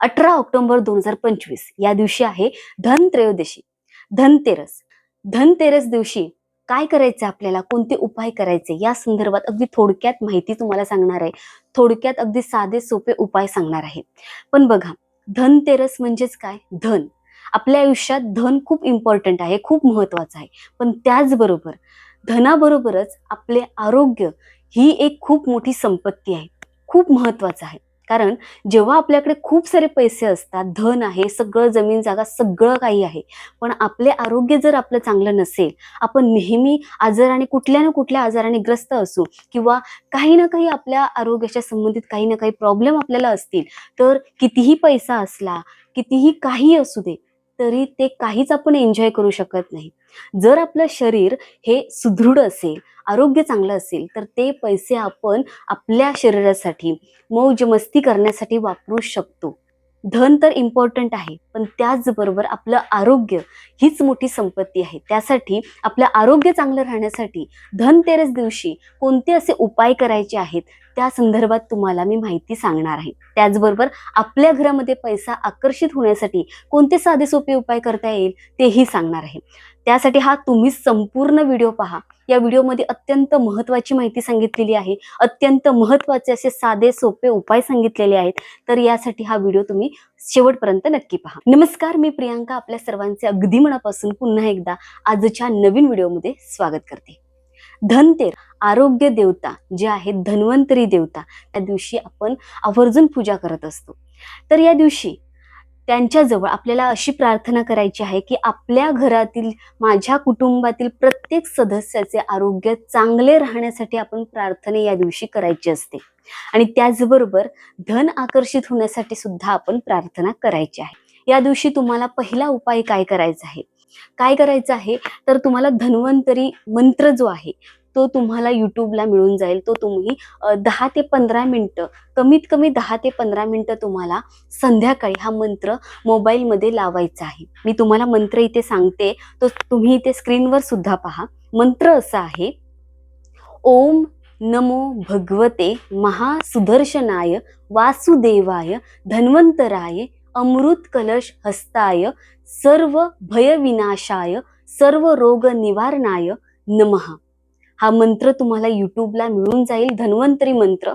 अठरा ऑक्टोबर दोन हजार पंचवीस. या दिवशी आहे धनत्रयोदशी. धनतेरस. धनतेरस दिवशी काय करायचं आपल्याला? कोणते उपाय करायचे? या संदर्भात अगदी थोडक्यात माहिती तुम्हाला सांगणार आहे. थोडक्यात अगदी साधे सोपे उपाय सांगणार आहे. पण बघा धनतेरस म्हणजेच काय? धन. आपल्या आयुष्यात धन खूप इम्पॉर्टंट आहे खूप महत्वाचं आहे. पण त्याचबरोबर धनाबरोबरच आपले आरोग्य ही एक खूप मोठी संपत्ती आहे. खूप महत्वाचं आहे. कारण जेव्हा आपल्याकडे खूप सारे पैसे असतात धन आहे सगळं जमीन जागा सगळं काही आहे पण आपले आरोग्य जर आपलं चांगलं नसेल आपण नेहमी आजाराने कुठल्या ना कुठल्या आजाराने ग्रस्त असू किंवा काही ना काही आपल्या आरोग्याच्या संबंधित काही ना काही प्रॉब्लेम आपल्याला असतील तर कितीही पैसा असला कितीही काही असू दे तरी ते काहीच आपण एन्जॉय करू शकत नाही. जर आपलं शरीर हे सुदृढ असेल आरोग्य चांगलं असेल तर ते पैसे आपण आपल्या शरीरासाठी मौज मस्ती करण्यासाठी वापरू शकतो. धन तर इम्पॉर्टंट आहे पण त्याचबरोबर आपलं आरोग्य हीच मोठी संपत्ती आहे. त्यासाठी आपलं आरोग्य चांगलं राहण्यासाठी धनतेरस दिवशी कोणते असे उपाय करायचे आहेत त्या संदर्भात तुम्हाला मी माहिती सांगणार आहे. त्याचबरोबर आपल्या घरामध्ये पैसा आकर्षित होण्यासाठी कोणते साधे सोपे उपाय करता येईल तेही सांगणार आहे. त्यासाठी हा तुम्ही संपूर्ण व्हिडिओ पहा. या व्हिडिओमध्ये अत्यंत महत्त्वाची माहिती सांगितलेली आहे. अत्यंत महत्त्वाचे असे साधे सोपे उपाय सांगितलेले आहेत. तर यासाठी हा व्हिडिओ तुम्ही शेवटपर्यंत नक्की पहा. नमस्कार मी प्रियांका. आपल्या सर्वांचे अगदी मनापासून पुन्हा एकदा आजच्या नवीन व्हिडिओमध्ये स्वागत करते. धनतेर आरोग्य देवता जे आहेत धन्वंतरी देवता त्या दिवशी आपण आवर्जून पूजा करत असतो. तर या दिवशी त्यांच्याजवळ आपल्याला अशी प्रार्थना करायची आहे की आपल्या घरातील माझ्या कुटुंबातील प्रत्येक सदस्याचे आरोग्य चांगले राहण्यासाठी आपण प्रार्थना या दिवशी करायची असते. आणि त्याचबरोबर धन आकर्षित होण्यासाठी सुद्धा आपण प्रार्थना करायची आहे. या दिवशी तुम्हाला पहिला उपाय काय करायचा आहे? काय करायचं आहे? तर तुम्हाला धन्वंतरी मंत्र जो आहे तो तुम्हाला युट्यूबला मिळून जाईल. तो तुम्ही दहा ते पंधरा मिनटं कमीत कमी दहा ते पंधरा मिनटं तुम्हाला संध्याकाळी हा मंत्र मोबाईलमध्ये लावायचा आहे. मी तुम्हाला मंत्र इथे सांगते. तो तुम्ही इथे स्क्रीनवर सुद्धा पहा. मंत्र असा आहे ओम नमो भगवते महासुदर्शनाय वासुदेवाय धन्वंतराय अमृत कलश हस्ताय सर्व भयविनाशाय सर्व रोग निवारणाय नमः. हा मंत्र तुम्हाला युट्यूबला मिळून जाईल धन्वंतरी मंत्र.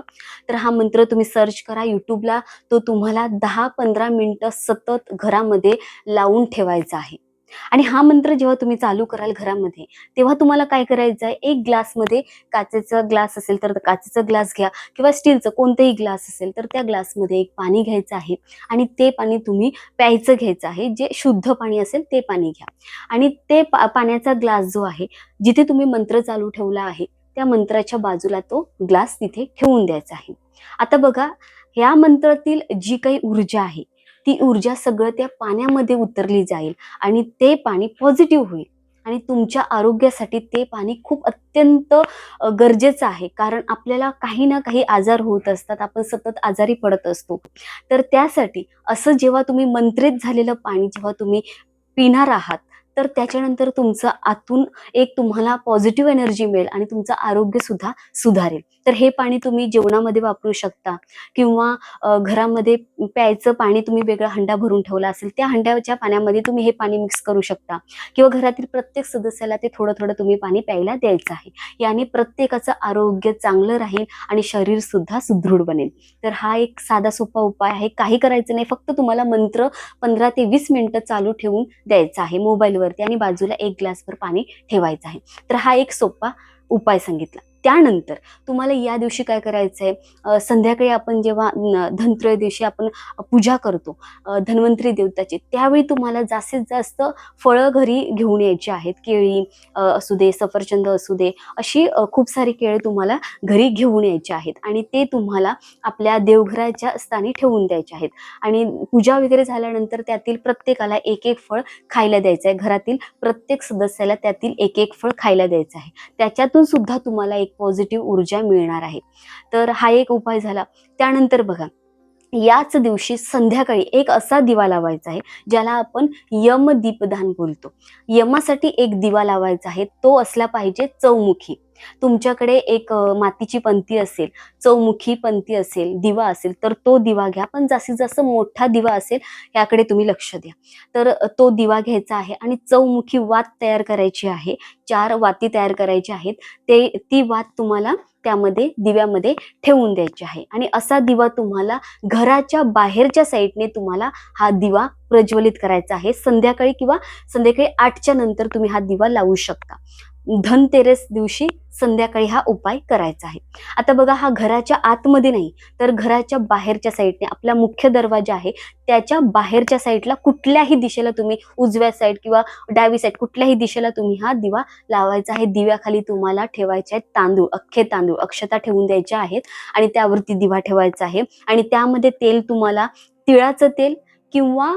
तर हा मंत्र तुम्ही सर्च करा युट्यूबला तो तुम्हाला दहा पंधरा मिनिटं सतत घरामध्ये लावून ठेवायचा आहे. आणि हा मंत्र जेव्हा तुम्ही चालू कराल घरामध्ये तेव्हा तुम्हाला काय करायचं आहे एक ग्लासमध्ये काचेचा ग्लास असेल तर काचेचा ग्लास घ्या किंवा स्टीलचं कोणतंही ग्लास असेल तर त्या ग्लासमध्ये एक पाणी घ्यायचं आहे आणि ते पाणी तुम्ही प्यायचं घ्यायचं आहे. जे शुद्ध पाणी असेल ते पाणी घ्या. आणि ते पा पाण्याचा ग्लास जो आहे जिथे तुम्ही मंत्र चालू ठेवला आहे त्या मंत्राच्या बाजूला तो ग्लास तिथे ठेवून द्यायचा आहे. आता बघा या मंत्रातील जी काही ऊर्जा आहे ती ऊर्जा सगळं त्या पाण्यामध्ये उतरली जाईल आणि ते पाणी पॉझिटिव्ह होईल. आणि तुमच्या आरोग्यासाठी ते पाणी खूप अत्यंत गरजेचं आहे. कारण आपल्याला काही ना काही आजार होत असतात. आपण सतत आजारी पडत असतो. तर त्यासाठी असं जेव्हा तुम्ही मंत्रित झालेलं पाणी जेव्हा तुम्ही पिणार आहात तर त्याच्यानंतर तुमचं आतून एक तुम्हाला पॉझिटिव्ह एनर्जी मिळेल आणि तुमचं आरोग्य सुद्धा सुधारेल. तर हे पाणी तुम्ही जेवणामध्ये वापरू शकता किंवा घरामध्ये प्यायचं पाणी तुम्ही वेगळा हंडा भरून ठेवला असेल त्या हंड्याच्या पाण्यामध्ये तुम्ही हे पाणी मिक्स करू शकता. किंवा घरातील प्रत्येक सदस्याला ते थोडं थोडं तुम्ही पाणी प्यायला द्यायचं आहे. याने प्रत्येकाचं आरोग्य चांगलं राहील आणि शरीर सुद्धा सुदृढ बनेल. तर हा एक साधा सोपा उपाय आहे. काही करायचं नाही. फक्त तुम्हाला मंत्र पंधरा ते वीस मिनिटं चालू ठेवून द्यायचा आहे मोबाईलवर. मोबाईलवरती आणि बाजूला एक ग्लासभर पाणी ठेवायचं आहे. तर हा एक सोपा उपाय सांगितला. त्यानंतर तुम्हाला या दिवशी काय करायचं आहे संध्याकाळी आपण जेव्हा न- धनत्रयोदशी दिवशी आपण पूजा करतो धन्वंतरी देवताची त्यावेळी तुम्हाला जास्तीत जास्त फळं घरी घेऊन यायची आहेत. केळी असू दे सफरचंद असू दे अशी खूप सारी केळी तुम्हाला घरी घेऊन यायची आहेत आणि ते तुम्हाला आपल्या देवघराच्या स्थानी ठेवून द्यायचे आहेत. आणि पूजा वगैरे झाल्यानंतर त्यातील प्रत्येकाला एक एक फळ खायला द्यायचं आहे घरातील प्रत्येक सदस्याला त्यातील एक एक फळ खायला द्यायचं आहे. त्याच्यातून सुद्धा तुम्हाला एक पॉझिटिव्ह ऊर्जा मिळणार आहे. तर हा एक उपाय झाला. त्यानंतर बघा याच दिवशी संध्याकाळी एक असा दिवा लावायचा आहे ज्याला आपण यम दीपदान बोलतो. यमासाठी एक दिवा लावायचा आहे तो असला पाहिजे चौमुखी. तुमच्याकडे एक मातीची पंती असेल चौमुखी पंती असेल दिवा असेल तर तो दिवा घ्या. पण जास्तीत जास्त मोठा दिवा असेल याकडे तुम्ही लक्ष द्या. तर तो दिवा घ्यायचा आहे आणि चौमुखी वात तयार करायची आहे चार वाती तयार करायची आहेत ते ती वात तुम्हाला त्यामध्ये दिव्यामध्ये ठेवून द्यायचे आहे. आणि असा दिवा तुम्हाला घराच्या बाहेरच्या साईडने तुम्हाला हा दिवा प्रज्वलित करायचा आहे. संध्याकाळी किंवा संध्याकाळी आठच्या नंतर तुम्ही हा दिवा लावू शकता. धनतेरस दिवशी संध्याकाळी हा उपाय करायचा आहे. आता बघा हा घराच्या आतमध्ये नाही तर घराच्या बाहेरच्या साईडने आपला मुख्य दरवाजा आहे. त्याच्या बाहेरच्या साईडला कुठल्याही दिशेला तुम्ही उजव्या साईड किंवा डावी साईड कुठल्याही दिशेला तुम्ही हा दिवा लावायचा आहे. दिव्याखाली तुम्हाला ठेवायचे आहेत तांदूळ अख्खे तांदूळ अक्षता ठेवून द्यायच्या आहेत आणि त्यावरती दिवा ठेवायचा आहे. आणि त्यामध्ये तेल तुम्हाला तिळाचं तेल किंवा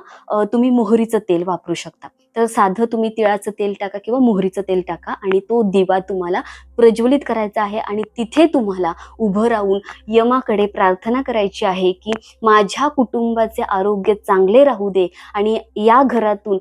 तुम्ही मोहरीचं तेल वापरू शकता. तर साधं तुम्ही तिळाचं तेल टाका किंवा मोहरीचं तेल टाका आणि तो दिवा तुम्हाला प्रज्वलित करायचं आहे आणि तिथे तुम्हाला उभं राहून यमाकडे प्रार्थना करायची आहे की माझ्या कुटुंबाचे आरोग्य चांगले राहू दे आणि या घरातून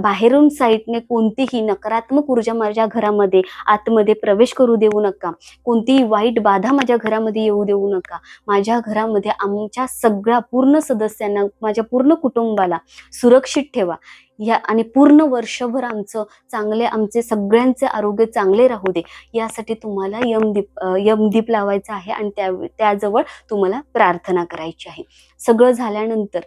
बाहेरून साईडने कोणतीही नकारात्मक ऊर्जा माझ्या घरामध्ये आतमध्ये प्रवेश करू देऊ नका. कोणतीही वाईट बाधा माझ्या घरामध्ये येऊ देऊ नका. माझ्या घरामध्ये आमच्या सगळ्या पूर्ण सदस्यांना माझ्या पूर्ण कुटुंबाला सुरक्षित ठेवा. या आणि पूर्ण वर्षभर आमचं चांगले आमचे सगळ्यांचे आरोग्य चांगले राहू दे. यासाठी तुम्हाला यमदीप यमदीप लावायचा आहे आणि त्या त्याजवळ तुम्हाला प्रार्थना करायची आहे. सगळं झाल्यानंतर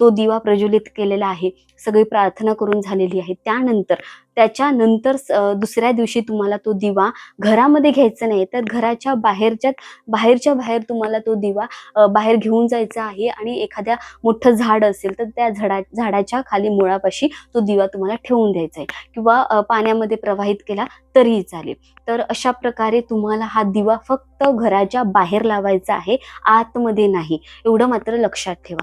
तो दिवा प्रज्वलित केलेला आहे. सगळी प्रार्थना करून झालेली आहे. त्यानंतर त्याच्यानंतर दुसऱ्या दिवशी तुम्हाला तो दिवा घरामध्ये घ्यायचा नाही तर घराच्या बाहेरच्या बाहेरच्या बाहेर तुम्हाला तो दिवा बाहेर घेऊन जायचा आहे आणि एखाद्या मोठं झाड असेल तर त्या झाडा झाडाच्या खाली मुळापाशी तो दिवा तुम्हाला ठेवून द्यायचा आहे. किंवा पाण्यामध्ये प्रवाहित केला तरीही चालेल. तर अशा प्रकारे तुम्हाला हा दिवा फक्त घराच्या बाहेर लावायचा आहे आतमध्ये नाही. एवढं मात्र लक्षात ठेवा.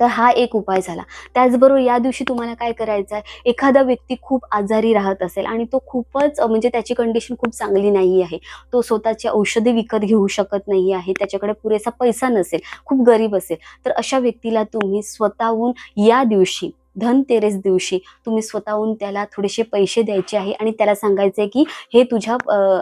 तर हा एक उपाय झाला. त्याचबरोबर या दिवशी तुम्हाला काय करायचं आहे एखादा व्यक्ती खूप आजारी राहत असेल आणि तो खूपच म्हणजे त्याची कंडिशन खूप चांगली नाही आहे. तो स्वतःची औषधे विकत घेऊ शकत नाही आहे. त्याच्याकडे पुरेसा पैसा नसेल खूप गरीब असेल. तर अशा व्यक्तीला तुम्ही स्वतःहून या दिवशी धनतेरेस दिवशी तुम्ही स्वतःहून त्याला थोडेसे पैसे द्यायचे आहे आणि त्याला सांगायचे की हे तुझ्या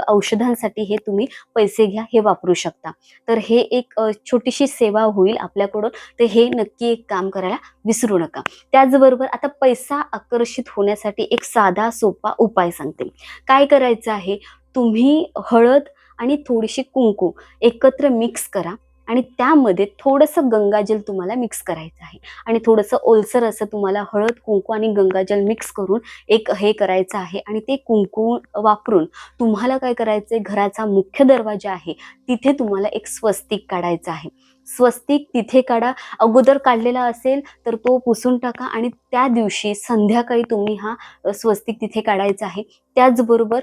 औषधांसाठी हे तुम्ही पैसे घ्या हे वापरू शकता. तर हे एक छोटीशी सेवा होईल आपल्याकडून. तर हे नक्की एक काम करायला विसरू नका. त्याचबरोबर आता पैसा आकर्षित होण्यासाठी एक साधा सोपा उपाय सांगते. काय करायचं आहे? तुम्ही हळद आणि थोडीशी कुंकू एकत्र मिक्स करा. आणि त्यामध्ये थोडंसं गंगाजल तुम्हाला मिक्स करायचं आहे. आणि थोडंसं ओलसर असं तुम्हाला हळद कुंकू आणि गंगाजल मिक्स करून एक हे करायचं आहे आणि ते कुंकू वापरून तुम्हाला काय करायचं आहे घराचा मुख्य दरवाजा आहे. तिथे तुम्हाला एक स्वस्तिक काढायचं आहे. स्वस्तिक तिथे काढा. अगोदर काढलेला असेल तर तो पुसून टाका आणि त्या दिवशी संध्याकाळी तुम्ही हा स्वस्तिक तिथे काढायचा आहे. त्याचबरोबर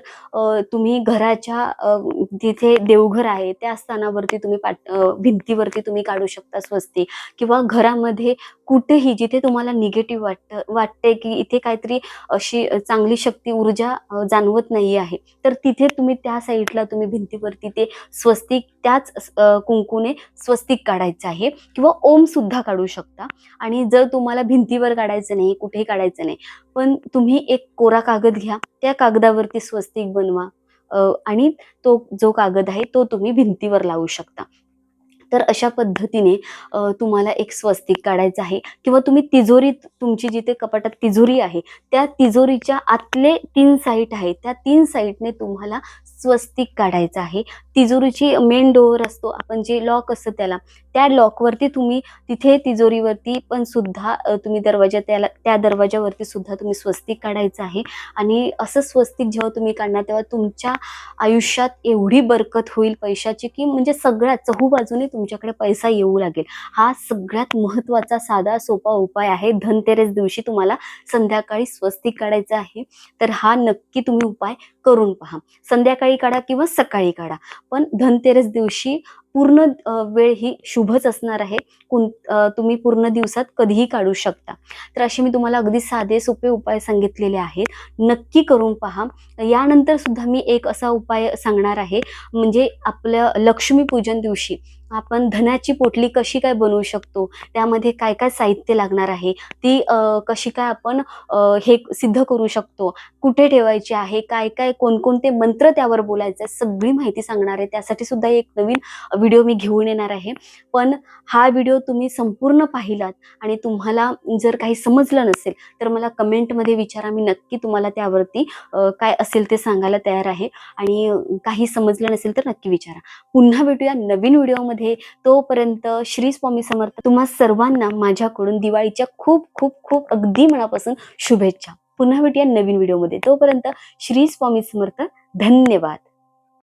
तुम्ही घराच्या जिथे देवघर आहे त्या स्थानावरती तुम्ही पाट भिंतीवरती तुम्ही काढू शकता स्वस्तिक. किंवा घरामध्ये कुठेही जिथे तुम्हाला निगेटिव्ह वाटतं वाटते की इथे काहीतरी अशी चांगली शक्ती ऊर्जा जाणवत नाही आहे तर तिथे तुम्ही त्या साईडला तुम्ही भिंतीवरती ते स्वस्तिक त्याच कुंकूने स्वस्तिक काढायचं आहे किंवा ओम सुद्धा काढू शकता. आणि जर तुम्हाला भिंतीवर काढायचं नाही कुठेही काढायचं नाही पण तुम्ही एक कोरा कागद घ्या त्या कागदावरती स्वस्तिक बनवा. आणि तो जो कागद आहे तो तुम्ही भिंतीवर लावू शकता. तर अशा पद्धतीने तुम्हाला एक स्वस्तिक काढायचं आहे. किंवा तुम्ही तिजोरीत तुमची जिथे कपाटात तिजोरी आहे त्या तिजोरीच्या आतले तीन साईट आहे त्या तीन साईटने तुम्हाला स्वस्तिक काढायचं आहे. तिजोरीची मेन डोअर असतो आपण जे लॉक असतं त्याला त्या लॉकवरती तुम्ही तिथे तिजोरीवरती पण सुद्धा तुम्ही दरवाजा त्याला त्या दरवाजावरती सुद्धा तुम्ही स्वस्तिक काढायचं आहे. आणि असं स्वस्तिक जेव्हा तुम्ही काढणार तेव्हा तुमच्या आयुष्यात एवढी बरकत होईल पैशाची की म्हणजे सगळ्या चहूबाजूने तुमच्याकडे पैसा येऊ लागेल. हा सगळ्यात महत्त्वाचा साधा सोपा उपाय आहे. धनतेरस दिवशी तुम्हाला संध्याकाळी स्वस्तिक काढायचं आहे. तर हा नक्की तुम्ही उपाय करून पहा. संध्याकाळी काढा किंवा सकाळी काढा. पण धनतेरस दिवशी पूर्ण वेळ ही शुभच असणार आहे. कोण तुम्ही पूर्ण दिवसात कधीही काढू शकता. तर असे मी तुम्हाला अगदी साधे सोपे उपाय सांगितलेले आहेत. नक्की करून पहा. यानंतर सुद्धा मी एक असा उपाय सांगणार आहे. म्हणजे आपलं लक्ष्मीपूजन दिवशी आपण धनाची पोटली कशी काय बनवू शकतो? त्यामध्ये काय काय साहित्य लागणार आहे? ती कशी काय आपण हे सिद्ध करू शकतो? कुठे ठेवायची आहे? काय काय कोणकोणते मंत्र त्यावर बोलायचे सगळी माहिती सांगणार आहे. त्यासाठी सुद्धा एक नवीन व्हिडिओ मी घेऊन येणार आहे. पण हा व्हिडिओ तुम्ही संपूर्ण पाहिलात आणि तुम्हाला जर काही समजलं नसेल तर मला कमेंटमध्ये विचारा. मी नक्की तुम्हाला त्यावरती काय असेल ते सांगायला तयार आहे. आणि काही समजलं नसेल तर नक्की विचारा. पुन्हा भेटूया नवीन व्हिडिओमध्ये. तोपर्यंत श्री स्वामी समर्थ तुम्हा सर्वांना माझ्याकडून दिवाळीच्या खूप खूप खूप अगदी मनापासून शुभेच्छा. पुन्हा भेटूया नवीन व्हिडिओमध्ये तोपर्यंत श्री स्वामी समर्थ धन्यवाद.